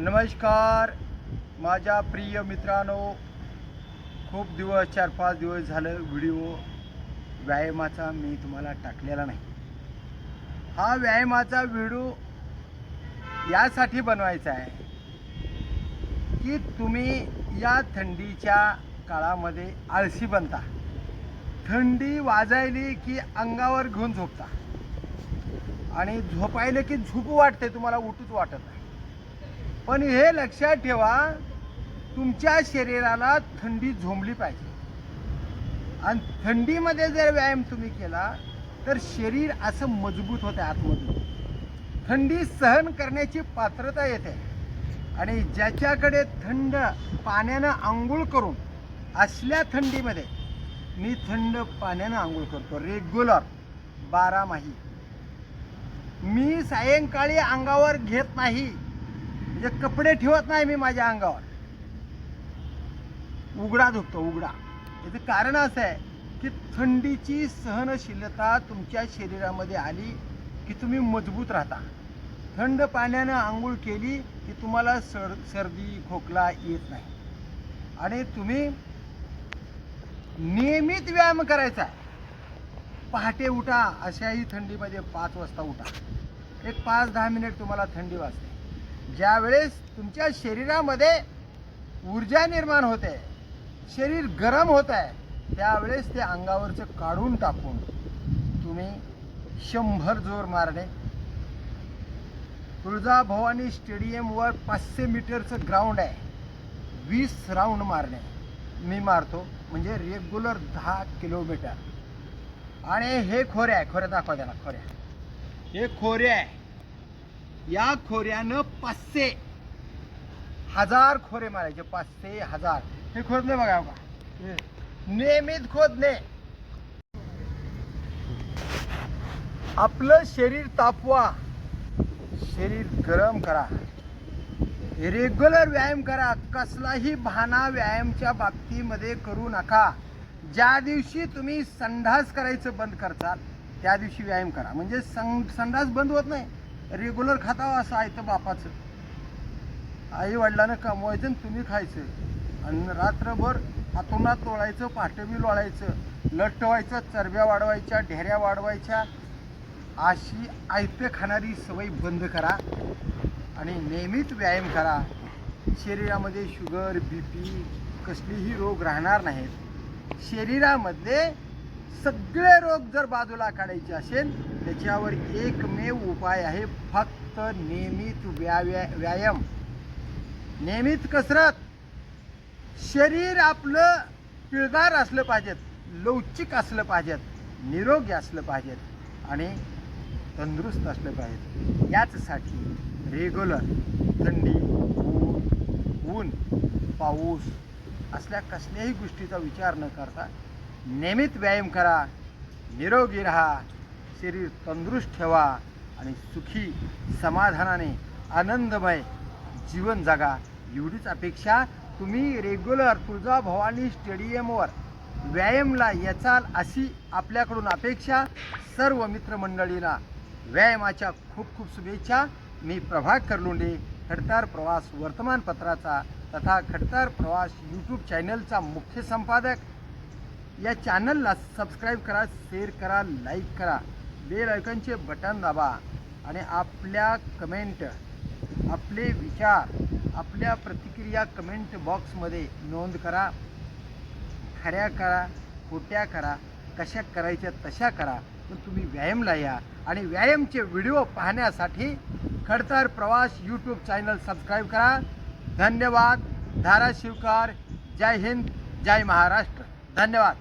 नमस्कार. माझ्या प्रिय मित्रांनो खूप दिवस चार पाच दिवस झालं व्हिडिओ व्यायामाचा मी तुम्हाला टाकलेला नाही. हा व्यायामाचा व्हिडिओ यासाठी बनवायचा आहे की तुम्ही या थंडीच्या काळामध्ये आळशी बनता. थंडी वाजायली की अंगावर घेऊन झोपता. आणि झोपायले की झोपू वाटते तुम्हाला उठूच वाटत नाही. पण हे लक्षात ठेवा तुमच्या शरीराला थंडी झोंबली पाहिजे. आणि थंडीमध्ये जर व्यायाम तुम्ही केला तर शरीर असं मजबूत होतं आतमधून. थंडी सहन करण्याची पात्रता येते. आणि ज्याच्याकडे थंड पाण्यानं आंघोळ करून असल्या थंडीमध्ये मी थंड पाण्यानं आंघोळ करतो. रेग्युलर बारामाही मी सायंकाळी अंगावर घेत नाही. म्हणजे कपडे ठेवत नाही मी माझ्या अंगावर. उघडा झोपतो उघडा. याचं कारण असं आहे की थंडीची सहनशीलता तुमच्या शरीरामध्ये आली की तुम्ही मजबूत राहता. थंड पाण्यानं आंघोळ केली की तुम्हाला सर सर्दी खोकला येत नाही. आणि तुम्ही नियमित व्यायाम करायचा आहे. पहाटे उठा अशाही थंडीमध्ये पाच वाजता उठा. एक पाच दहा मिनिट तुम्हाला थंडी वाजते. ज्यावेळेस तुमच्या शरीरामध्ये ऊर्जा निर्माण होते शरीर गरम होत आहे त्यावेळेस ते अंगावरचं काढून टाकून तुम्ही शंभर जोर मारणे. तुळजाभवानी स्टेडियमवर पाचशे मीटरचं ग्राउंड आहे. वीस राऊंड मारणे. मी मारतो म्हणजे रेग्युलर दहा किलोमीटर आणि हे खोऱ्या आहे खोऱ्या दाखवा त्याला खोऱ्या हे खोऱ्या आहे. या खोऱ्यानं पाचशे हजार खोरे मारायचे पाचशे हजार. हे खोदणे बघा बघा. नियमित खोदणे आपलं शरीर तापवा. शरीर गरम करा. रेग्युलर व्यायाम करा. कसलाही भाना व्यायामच्या बाबतीमध्ये करू नका. ज्या दिवशी तुम्ही संडास करायचं बंद करतात त्या दिवशी व्यायाम करा. म्हणजे सं संडास बंद होत नाही. रेग्युलर खातावं असं आहे तर बापाचं. आई वडिलांना कमवायचं तुम्ही खायचं. आणि रात्रभर हातोनात लोळायचं पाठबी लोळायचं. लट ठेवायचं चरब्या वाढवायच्या ढेऱ्या वाढवायच्या. अशी आयते खाणारी सवय बंद करा आणि नियमित व्यायाम करा. शरीरामध्ये शुगर बी पी कसलीही रोग राहणार नाहीत. शरीरामध्ये सगळे रोग जर बाजूला काढायचे असेल त्याच्यावर एकमेव उपाय आहे फक्त नियमित व्याव्या व्यायाम. नियमित कसरत. शरीर आपलं पिळदार असलं पाहिजेत लवचिक असलं पाहिजेत निरोगी असलं पाहिजेत आणि तंदुरुस्त असलं पाहिजे याचसाठी रेग्युलर थंडी ऊन ऊन पाऊस असल्या कसल्याही गोष्टीचा विचार न करता नियमित व्यायाम करा निरोगी राहा शरीर तंदुरुस्त ठेवा आणि सुखी समाधानाने आनंदमय जीवन जगा. एवढीच अपेक्षा तुम्ही रेग्युलर तुळजाभवानी स्टेडियमवर व्यायामला येचाल अशी आपल्याकडून अपेक्षा सर्व मित्रमंडळीला व्यायामाच्या खूप खूप शुभेच्छा. मी प्रभाकर करलुंडे खडतार प्रवास वर्तमानपत्राचा तथा खडतार प्रवास यूट्यूब चॅनलचा मुख्य संपादक या चॅनलला सबस्क्राईब करा शेअर करा लाईक करा. बेल आयकॉनचे बटन दाबा आणि आपल्या कमेंट आपले विचार आपल्या प्रतिक्रिया कमेंट बॉक्समध्ये नोंद करा. खऱ्या करा खोट्या करा कशा करायच्या तशा करा. पण तुम्ही व्यायामला या. आणि व्यायामचे व्हिडिओ पाहण्यासाठी खडतर प्रवास यूट्यूब चॅनल सबस्क्राईब करा. धन्यवाद. धाराशिवकार. जय हिंद. जय महाराष्ट्र. धन्यवाद.